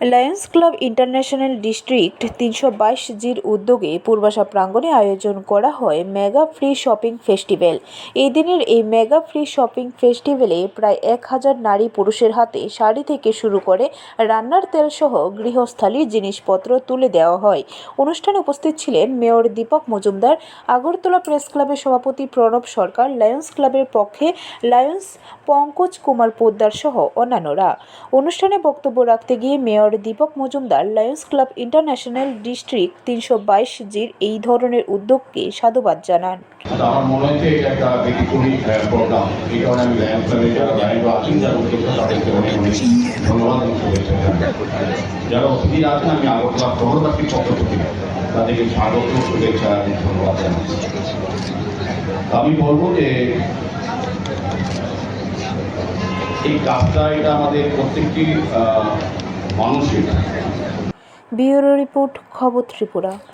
Lions club international district তিনশো বাইশ জির উদ্যোগে পূর্বাশা প্রাঙ্গণে আয়োজন করা হয় মেগা ফ্রি শপিং ফেস্টিভ্যাল। এই দিনের এই মেগা ফ্রি শপিং ফেস্টিভ্যালে প্রায় এক হাজার নারী পুরুষের হাতে শাড়ি থেকে শুরু করে রান্নার তেল সহ গৃহস্থালির জিনিসপত্র তুলে দেওয়া হয়। অনুষ্ঠানে উপস্থিত ছিলেন মেয়র দীপক মজুমদার, আগরতলা প্রেস ক্লাবের সভাপতি প্রণব সরকার লায়ন্স ক্লাবের পক্ষে লায়ন্স পঙ্কজ কুমার পোদ্দার সহ অন্যান্যরা। অনুষ্ঠানে বক্তব্য রাখতে গিয়ে mayor Dipak Majumdar Lions club international district তিনশো বাইশ জির এই ধরনের উদ্যোগকে সাধুবাদ জানান। আমার মনে এটা একটা প্রোগ্রাম এই কারণে আমি ক্লাবের যারা লাইনরা আছেন যারা উদ্যোক্তা তাদেরকে অনেক অনেক ধন্যবাদ। যারা অতিথি আছেন, আমি আগরতলা পক্ষ থেকে তাদেরকে স্বাগত, শুভেচ্ছা ধন্যবাদ জানাচ্ছি। আমি বলব যে, এই কাজটা, এটা আমাদের প্রত্যেকটি মানুষের ব্যুরো রিপোর্ট খবর ত্রিপুরা।